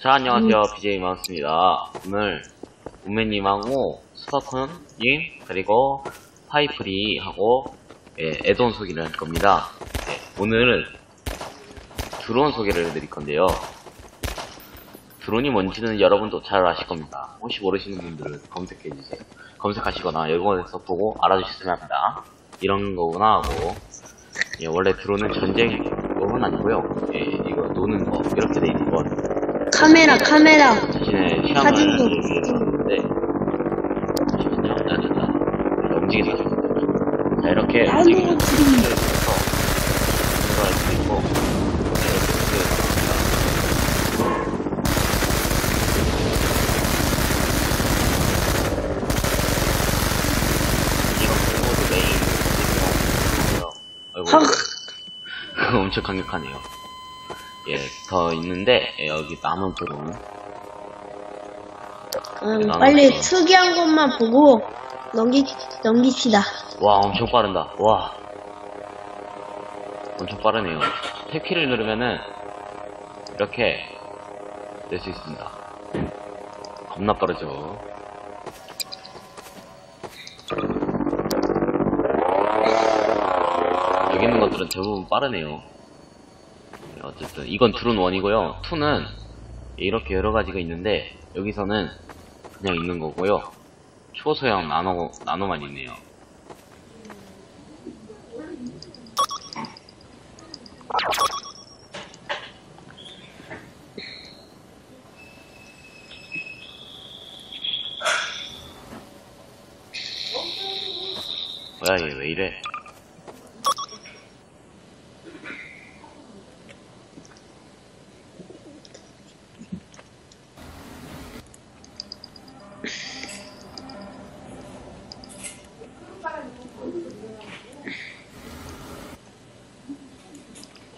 자, 안녕하세요. BJ 마우스입니다. 오늘 우매님하고 스파콘님 그리고 파이프리하고 예, 애돈 소개를 할 겁니다. 예, 오늘 드론 소개를 해드릴 건데요. 드론이 뭔지는 여러분도 잘 아실 겁니다. 혹시 모르시는 분들은 검색해주세요. 검색하시거나 여기에서 보고 알아주셨으면 합니다. 이런 거구나 하고 예, 원래 드론은 전쟁용은 아니고요. 예, 이거 노는 거 이렇게 돼 있는 건 카메라 카메라 자신의 사진도 얘기했는데 잠시만요. 나 됐다. 움직이는 게 좋습니다. 자 이렇게 움직이는 아이고, 을 해서 들어갈 수 있고 자, 이렇게 움직여줍니다. 이런 공모도 메인 아이고 확 엄청 강력하네요. 예, 더 있는데 예, 여기 남은 부분 음, 빨리 특이한 것만 보고 넘기 넘깁시다. 와 엄청 빠른다. 와. 엄청 빠르네요. 탭키를 누르면은 이렇게 낼 수 있습니다. 겁나 빠르죠 것들은 대부분 빠르네요. 네, 어쨌든 이건 드론 1이고요. 2는 이렇게 여러 가지가 있는데 여기서는 그냥 있는 거고요. 초소형 나노 나노만 있네요. 뭐야 얘 왜 이래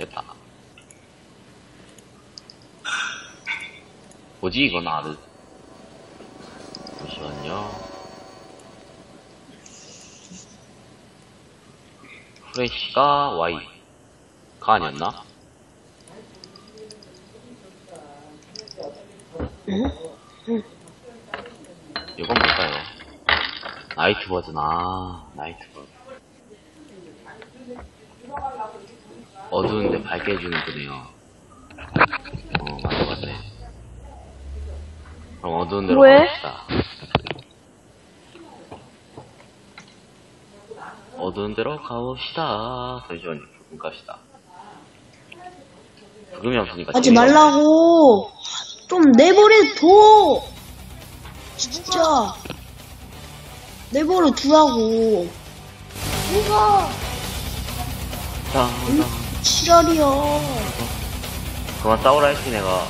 됐다 뭐지 이건 아르 잠시만요 프레시가 Y가 아니었나? 이건 뭘까요? 나이트 버전, 아, 나이트 버전. 어두운데 밝게 해주는 거네요. 어, 맞네, 맞네. 그럼 어두운 데로 왜? 가봅시다. 어두운 데로 가봅시다. 잠시만요, 부금 갑시다. 부금이 없으니까. 하지 재미가 말라고 좀 내버려 둬. 진짜 내버려 두라고. 뭐가 없- 자, 자. 지랄이야. 그만 싸우라 했지, 내가.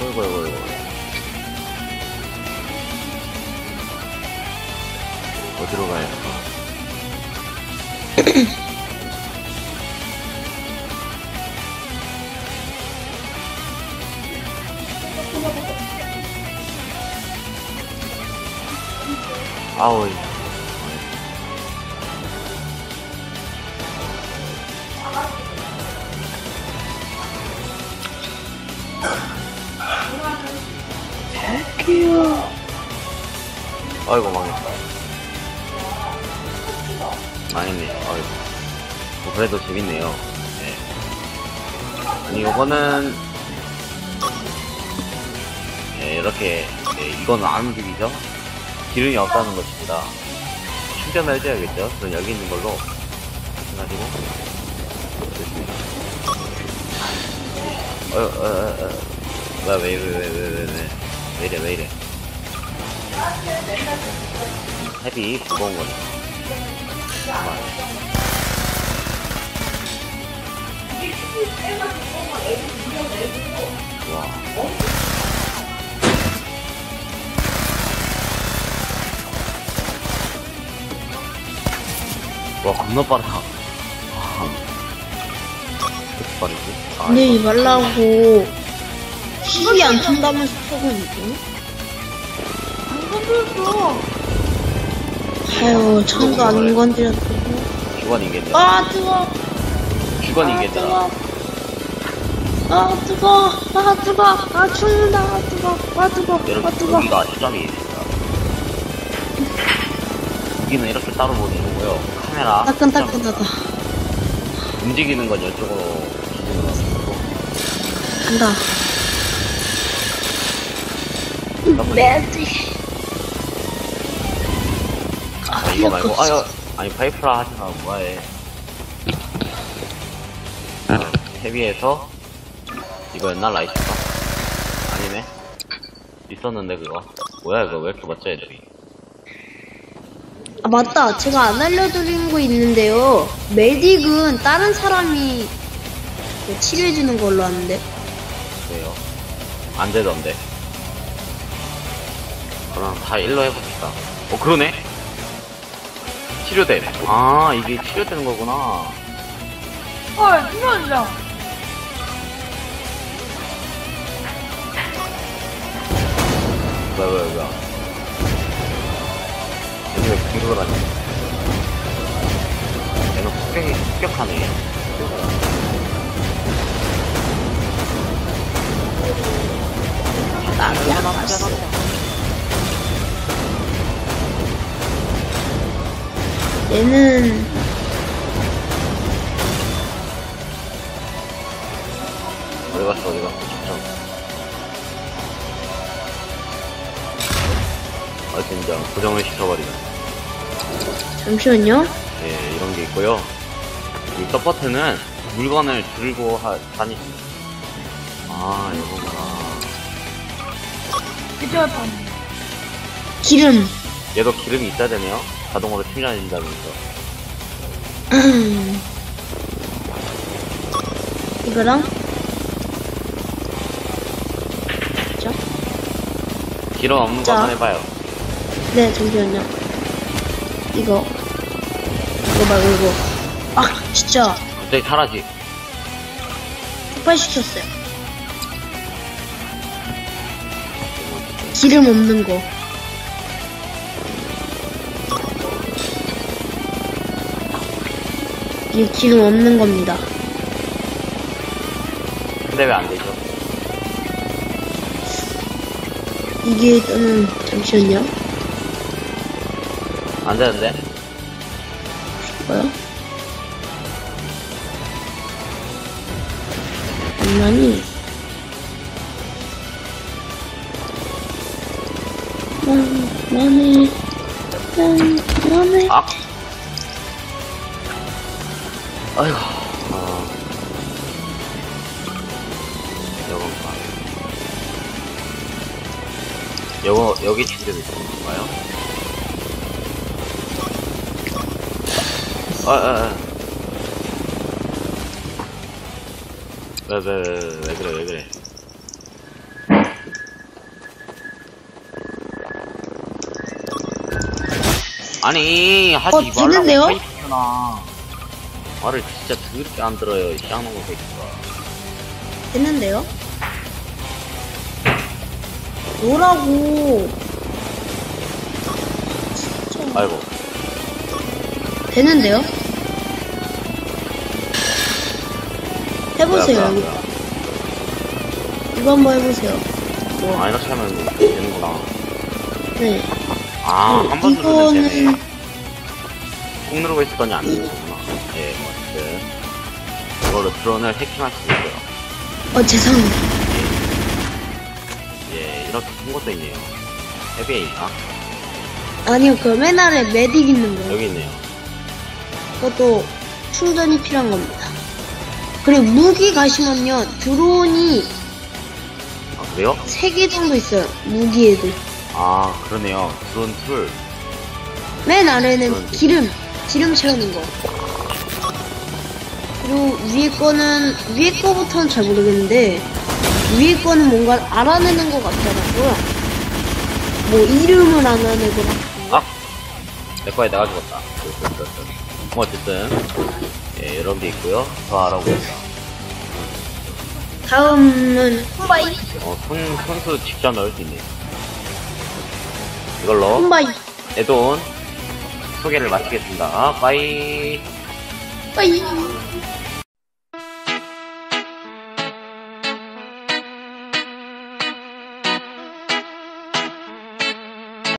어이구, 어이구, 어이구. 어디로 가야 할까? 아우, 이- 아이고, 망했다. 망했네, 아이고. 뭐, 그래도 재밌네요. 네. 아니, 요거는, 네, 이렇게, 네, 이거는 안 움직이죠? 기름이 없다는 것입니다. 충전을 해줘야겠죠? 그럼 여기 있는 걸로, 됐습니다. 어, 어, 어, 어. 왜, 왜, 왜, 왜, 왜, 왜, 왜. 왜 이래, 왜 이래. 헤비, 무거운 거네. 잠깐만. 와. 와, 겁나 빠르다. 와. 이렇게 빠르지? 아, 내지 말라고 TV 안 튼다면서 켜고 있고. 안 건드렸어. 아유, 창도 안 건드렸고. 주관 인간들. 아, 뜨거! 주관 아, 인간들아. 뜨거! 아, 뜨거! 아, 뜨거! 아, 죽는다! 아, 뜨거! 아, 뜨거! 아, 여러분, 뜨거! 여기가 시작이 됩니다. 여기는 이렇게 따로 보는 거고요. 카메라. 따끈따끈하다. 움직이는 건 이쪽으로. 간다. 매지. 아, 이거 말고, 아유, 아니, 파이프라 하지 마, 뭐해. 헤비에서, 이거였나, 라이트가? 아니네. 있었는데, 그거. 뭐야, 이거, 왜 이렇게 멋져, 애들이. 아, 맞다. 제가 안 알려드린 거 있는데요. 메딕은 다른 사람이 그 치료해주는 걸로 아는데. 그래요. 안 되던데. 그럼 다 일로 해봅시다. 어, 그러네? 치료됨. 아, 이게 치료되는 거구나. 헐, 이러자. 뭐야, 뭐야, 뭐야. 뒤로 가냐? 얘는 폭격이, 폭격하네. 나야 봤어. 얘는 어디 갔어, 어디 갔어, 진짜. 아, 진짜. 고정을 시켜버리네. 잠시만요. 예, 이런 게 있고요. 이 서포트는 물건을 들고 하, 다니. 아, 이거구나. 괜찮았다. 기름. 얘도 기름이 있어야 되네요. 자동으로 충전해진다면서. 이거랑 자, 기름 없는 거 자. 한번 해봐요. 네 잠시만요. 이거 이거 말고 이거. 아 진짜 갑자기 사라지. 폭발시켰어요. 기름 없는 거. 이게 기름 없는 겁니다. 근데 왜 안 되죠? 이게 일단은 잠시만요. 안 되는데? 뭐요? 장난이 만만해 만만해 아! 아이고. 아. 요건가. 요거, 여기 진짜 있는 건가요? 아, 아, 아. 왜, 왜, 왜, 왜 그래, 왜 그래. 아니, 하지 어, 말라고 되는데요? 파이프구나. 말을 진짜 더럽게 안 들어요, 이 쌍놈의 새끼가. 됐는데요? 뭐라고 아이고. 되는데요? 해보세요 뭐야, 여기 뭐야, 이거 한번 해보세요 뭐야. 마이너스 하면 되는구나. 네 아, 한 번 누르면 되네. 이거는 꾹 누르고 있었더니 안 되는구나. 예, 뭐, 어쨌든. 이걸로 드론을 해킹할 수 있고요. 어 죄송합니다 예, 이렇게 큰 것도 있네요. 헤비에 있나? 아니요 그 맨 아래 메딕 있는 거 여기 있네요. 그것도 충전이 필요한 겁니다 그리고 무기 가시면요 드론이 아, 그래요? 3개 정도 있어요 무기에도 아, 그러네요. 드론 툴. 맨 아래는 그런데. 기름, 기름 채우는 거. 그리고 위에 거는, 위에 거부터는 잘 모르겠는데, 위에 거는 뭔가 알아내는 것 같더라고요. 뭐, 이름을 알아내거나. 아! 내 거에 내가 죽었다. 뭐, 어쨌든. 예, 이런 게 있고요. 더 알아보겠다. 다음은 홈바이. 어, 손, 손수 직접 넣을 수 있네. 이걸로 홈바이. 에돈 소개를 마치겠습니다. 빠이. 빠이.